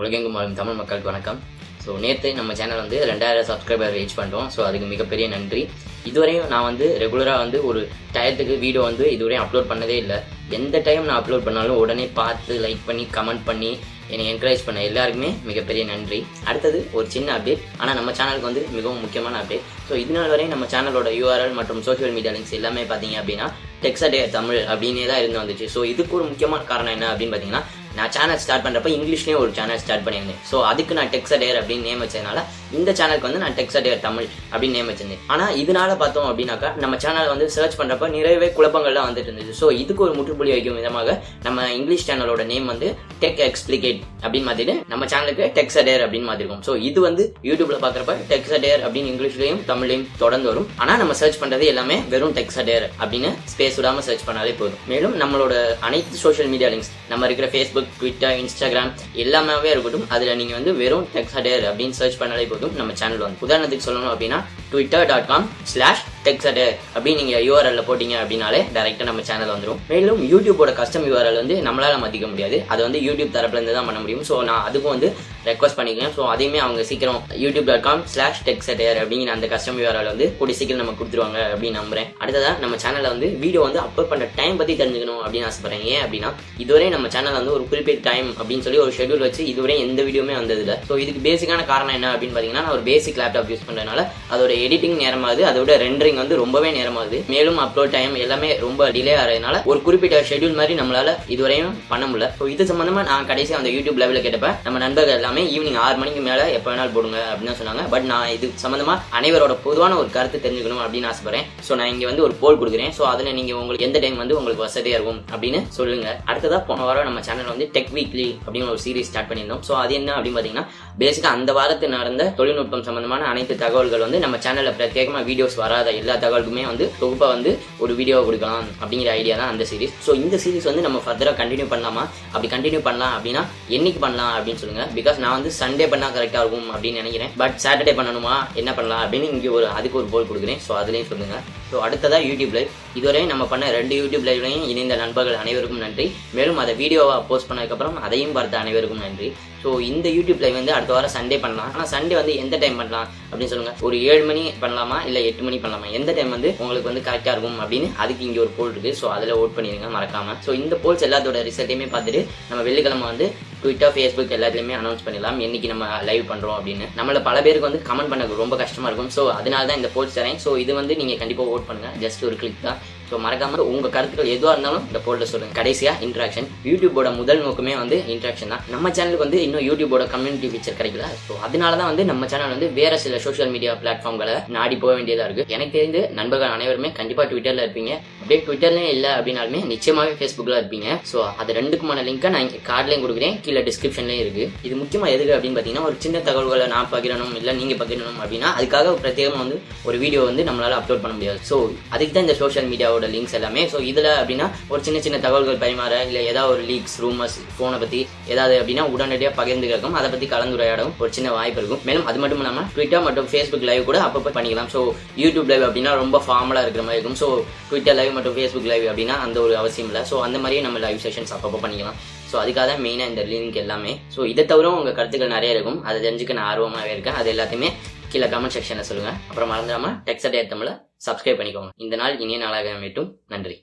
உலகெங்கும் வாழும் தமிழ் மக்களுக்கு வணக்கம். ஸோ நேற்று நம்ம சேனல் வந்து ரெண்டாயிரம் சப்ஸ்கிரைபர் ரீச் பண்ணுறோம் ஸோ அதுக்கு மிகப்பெரிய நன்றி. இதுவரையும் நான் வந்து ரெகுலராக வந்து ஒரு டயத்துக்கு வீடியோ வந்து இதுவரையும் அப்லோட் பண்ணதே இல்லை. எந்த டைம் நான் அப்லோட் பண்ணாலும் உடனே பார்த்து லைக் பண்ணி கமெண்ட் பண்ணி என்னை என்கரேஜ் பண்ண எல்லாருக்குமே மிகப்பெரிய நன்றி. அடுத்தது ஒரு சின்ன அப்டேட் ஆனால் நம்ம சேனலுக்கு வந்து மிகவும் முக்கியமான அப்டேட் ஸோ இதனால் வரையும் நம்ம சேனலோட யூஆர்எல் மற்றும் சோஷியல் மீடியா லிங்க்ஸ் எல்லாமே பார்த்தீங்க அப்படின்னா டெக்ஸடே தமிழ் அப்படின்னே தான் இருந்து வந்துச்சு. ஸோ இதுக்கு ஒரு முக்கியமான காரணம் என்ன அப்படின்னு பார்த்தீங்கன்னா நான் சேனல் ஸ்டார்ட் பண்ணுறப்ப இங்கிலீஷ்லேயும் ஒரு சேனல் ஸ்டார்ட் பண்ணியிருந்தேன். ஸோ அதுக்கு நான் டெக்ஸடேர் அப்படின்னு நேம் வச்சதுனால இந்த சேனலுக்கு வந்து நான் டெக்ஸடேர் தமிழ் அப்படின்னு நேம் வச்சிருந்தேன். ஆனால் இதனால பார்த்தோம் அப்படின்னாக்கா நம்ம சேனலை வந்து சர்ச் பண்ணுறப்ப நிறையவே குழப்பங்கள்லாம் வந்துட்டு இருந்துச்சு ஸோ இதுக்கு ஒரு முற்றுப்புள்ளி வைக்கும் விதமாக நம்ம இங்கிலீஷ் சேனலோட நேம் வந்து டெக் எக்ஸ்பிளிகேட் அப்படின்னு மாற்றிட்டு நம்ம சேனலுக்கு டெக்ஸடேர் அப்படின்னு மாற்றிருக்கோம் ஸோ இது வந்து யூடியூப்ல பார்க்குறப்ப டெக்ஸடேர் அப்படின்னு இங்கிலீஷ்லையும் தமிழ்லையும் தொடர்ந்து வரும். ஆனால் நம்ம சர்ச் பண்ணுறது எல்லாமே வெறும் டெக்ஸடேர் அப்படின்னு ஸ்பேஸ் விடாமல் சர்ச் பண்ணாலே போதும். மேலும் நம்மளோட அனைத்து சோஷியல் மீடியா லிங்க்ஸ் நம்ம இருக்கிற ஃபேஸ்புக் ட்விட்டர் இன்ஸ்டாகிராம் எல்லாமே இருக்கட்டும். அதில் நீங்கள் வந்து வெறும் டெக்ஸடேர் அப்படின்னு சர்ச் பண்ணாலே போதும். நம்ம சேனல் வந்து. உதாரணத்துக்கு சொல்லணும் அப்படின்னா Twitter dot com slash Dexter அப்படின்னு நீங்கள் யூஆர்எல்ல போட்டிங்க அப்படின்னாலே டேரெக்டாக நம்ம சேனல் வந்துடும் மேலும் யூடியூபோட கஸ்டம் யூஆர்எல் வந்து நம்மளால மதிக்க முடியாது. அது வந்து யூடியூப் தரப்புலேருந்து தான் பண்ண முடியும். ஸோ நான் அதுக்கும் வந்து ரெக்வஸ்ட் பண்ணிக்கிறேன். ஸோ அதையுமே அவங்க சீக்கிரம் YouTube dot com slash Dexter அப்படிங்கிற அந்த கஸ்டம் யூஆர்எல் வந்து கூடி சீக்கிரம் நம்ம கொடுத்துருவாங்க அப்படின்னு நம்புறேன். அடுத்ததாக நம்ம சேனலில் வந்து வீடியோ வந்து அப்லோட் பண்ணுற டைம் பற்றி தெரிஞ்சுக்கணும் அப்படின்னு ஆசைப்படுறேன். ஏன் அப்படின்னா இதுவரை நம்ம சேனல் வந்து ஒரு குறிப்பிட்ட டைம் அப்படின்னு சொல்லி ஒரு ஷெட்யூல் வச்சு இதுவரை எந்த வீடியோமே வந்ததில்லை. ஸோ இதுக்கு பேசிக்கான காரணம் என்ன அப்படின்னு பார்த்தீங்கன்னா நான் ஒரு பேசிக் லேப்டாப் யூஸ் பண்ணுறதுனால அதோட எடிட்டிங் நேரமாகுது. அதோட ரெண்டரிங் வந்து ரொம்பவே நேரமாகுது. மேலும் அப்லோட் டைம் எல்லாமே ரொம்ப டிலே ஆகிறதுனால ஒரு குறிப்பிட்ட ஷெட்யூல் மாதிரி நம்மளால இதுவரையும் பண்ண முடியல. ஸோ இது சம்மந்தமாக நான் கடைசியாக அந்த யூடியூப் லெவலில் கேட்டப்ப நம்ம நண்பர்கள் எல்லாமே ஈவினிங் ஆறு மணிக்கு மேலே எப்போ வேணாலும் போடுங்க அப்படின்னு தான் சொன்னாங்க. பட் நான் இது சம்பந்தமா அனைவரோட பொதுவான ஒரு கருத்து தெரிஞ்சுக்கணும் அப்படின்னு ஆசைப்படுறேன். ஸோ நான் இங்கே வந்து ஒரு போல் கொடுக்குறேன். ஸோ அதில் நீங்கள் உங்களுக்கு எந்த டைம் வந்து உங்களுக்கு வசதியாக இருக்கும் அப்படின்னு சொல்லுங்க. அடுத்ததா போன வாரம் நம்ம சேனல் வந்து டெக் வீக்லி அப்படின்னு ஒரு சீரிஸ் ஸ்டார்ட் பண்ணியிருந்தோம். ஸோ அது என்ன அப்படின்னு பார்த்தீங்கன்னா பேசிக்காக அந்த வாரத்தில் நடந்த தொழில்நுட்பம் சம்பந்தமான அனைத்து தகவல்கள் வந்து நம்ம சேனலில் பிரத்யேகமாக வீடியோஸ் வராத எல்லா தகவலுக்குமே வந்து தொகுப்பாக வந்து ஒரு வீடியோ கொடுக்கலாம் அப்படிங்கிற ஐடியா தான் அந்த சீரிஸ் ஸோ இந்த சீரிஸ் வந்து நம்ம ஃபர்தராக கண்டினியூ பண்ணலாமா? அப்படி கண்டினியூ பண்ணலாம் அப்படின்னா என்னைக்கு பண்ணலாம் அப்படின்னு சொல்லுங்க. பிகாஸ் நான் நான் வந்து சண்டே பண்ணால் கரெக்டாக இருக்கும் அப்படின்னு நினைக்கிறேன். பட் சாட்டர்டே பண்ணணுமா? என்ன பண்ணலாம்? அப்படின்னு இங்கே ஒரு அதுக்கு ஒரு போல் கொடுக்குறேன். ஸோ அதுலேயும் சொல்லுங்க. ஸோ அடுத்ததாக யூடியூப் லைவ் இதுவரை நம்ம பண்ண ரெண்டு யூடியூப் லைவ்லையும் இணைந்த நண்பர்கள் அனைவருக்கும் நன்றி. மேலும் அதை வீடியோவாக போஸ்ட் பண்ணதுக்கப்புறம் அதையும் பார்த்த அனைவருக்கும் நன்றி. ஸோ இந்த யூடியூப் லைவ் வந்து அடுத்த வாரம் சண்டே பண்ணலாம். ஆனால் சண்டே வந்து எந்த டைம் பண்ணலாம்? அப்படின்னு சொல்லுங்கள் ஒரு ஏழு மணி பண்ணலாமா? இல்லை எட்டு மணி பண்ணலாமா? எந்த டைம் வந்து உங்களுக்கு வந்து கரெக்டாக இருக்கும்? அப்படின்னு அதுக்கு இங்கே ஒரு போல் இருக்குது ஸோ அதில் ஓட் பண்ணிடுங்க மறக்காமல் ஸோ இந்த போல்ஸ் எல்லாத்தோட ரிசல்ட்டையுமே பார்த்துட்டு நம்ம வெள்ளிக்கிழமை வந்து ட்விட்டர் ஃபேஸ்புக் எல்லாத்துலேயுமே அனௌன்ஸ் பண்ணிடலாம். இன்றைக்கி நம்ம லைவ் பண்ணுறோம் அப்படின்னு. நம்மள பல பேருக்கு வந்து கமெண்ட் பண்ண ரொம்ப கஷ்டமாக இருக்கும். ஸோ அதனால தான் இந்த போல்ஸ் தரேன். ஸோ இது வந்து நீங்கள் கண்டிப்பாக ஓட் பண்ணுங்க. ஜஸ்ட் ஒரு கிளிக் தான். ஸோ மறக்காம உங்கள் கருத்துக்கள் எதுவாக இருந்தாலும் இந்த போல்ல சொல்லுங்க. கடைசியாக இன்ட்ராக்ஷன் யூடியூபோட முதல் நோக்கமே வந்து இன்ட்ராக்ஷன் தான். நம்ம சேனலுக்கு வந்து இன்னும் யூடியூபோட கம்யூனிட்டி ஃபீச்சர் கிடைக்கல. ஸோ அதனால தான் வந்து நம்ம சேனல் வந்து வேற சில சோஷியல் மீடியா பிளாட்ஃபார்ம்களை நாடி போக வேண்டியதாக இருக்குது எனக்கு தெரிந்து நண்பர்கள் அனைவருமே கண்டிப்பாக ட்விட்டரில் இருப்பீங்க. அப்படியே ட்விட்டர்லேயும் இல்லை அப்படின்னாலுமே நிச்சயமாகவே ஃபேஸ்புக்கில் இருப்பீங்க. ஸோ அது ரெண்டுக்குமான லிங்க்கை நான் இங்கே கார்ட்லையும் கொடுக்குறேன். கீழே டிஸ்கிரிப்ஷன்லேயும் இருக்கு. இது முக்கியமாக எதுக்கு அப்படின்னு பார்த்தீங்கன்னா ஒரு சின்ன தகவல்களை நான் பகிரணும் இல்லை நீங்கள் பகிரணும் அப்படின்னா அதுக்காக பிரத்யேகமாக வந்து ஒரு வீடியோ வந்து நம்மளால் அப்லோட் பண்ண முடியாது. ஸோ அதுக்கு தான் இந்த சோஷியல் மீடியாவோட லிங்க்ஸ் எல்லாமே. ஸோ இதில் அப்படின்னா ஒரு சின்ன சின்ன தகவல்கள் பரிமாற இல்லை ஏதாவது ஒரு லீக்ஸ் ரூமர்ஸ் ஃபோனை பற்றி ஏதாவது அப்படின்னா உடனடியாக பகிர்ந்துக்கிறக்கும் அதை பற்றி கலந்துரையாடவும் ஒரு சின்ன வாய்ப்பு இருக்கும். மேலும் அது மட்டும் இல்லாமல் ட்விட்டர் மற்றும் ஃபேஸ்புக் லைவ் கூட அப்பப்போ பண்ணிக்கலாம். ஸோ யூடியூப் லைவ் அப்படின்னா ரொம்ப ஃபார்மலாக இருக்கிற மாதிரி இருக்கும். ஸோ ட்விட்டர் லைவ் மட்டும் ஃபேஸ்புக் லைவ் அப்படின்னா அந்த ஒரு அவசியம் இல்லை. ஸோ அந்த மாதிரியே நம்ம லைவ் செஷன்ஸ் அப்பப்போ பண்ணிக்கலாம். ஸோ அதுக்காக தான் மெயினாக இந்த லிங்க் எல்லாமே. ஸோ இதை தவிர உங்கள் கருத்துக்கள் நிறைய இருக்கும். அதை தெரிஞ்சுக்க நான் ஆர்வமாகவே இருக்கேன். அது எல்லாத்தையுமே கீழே கமெண்ட் செக்ஷனில் சொல்லுங்கள் அப்புறம் மறந்துடாமல் டெக்ஸ்ட் தமிழை சப்ஸ்கிரைப் பண்ணிக்கோங்க. இந்த நாள் இனிய நாளாக அமைட்டும் நன்றி.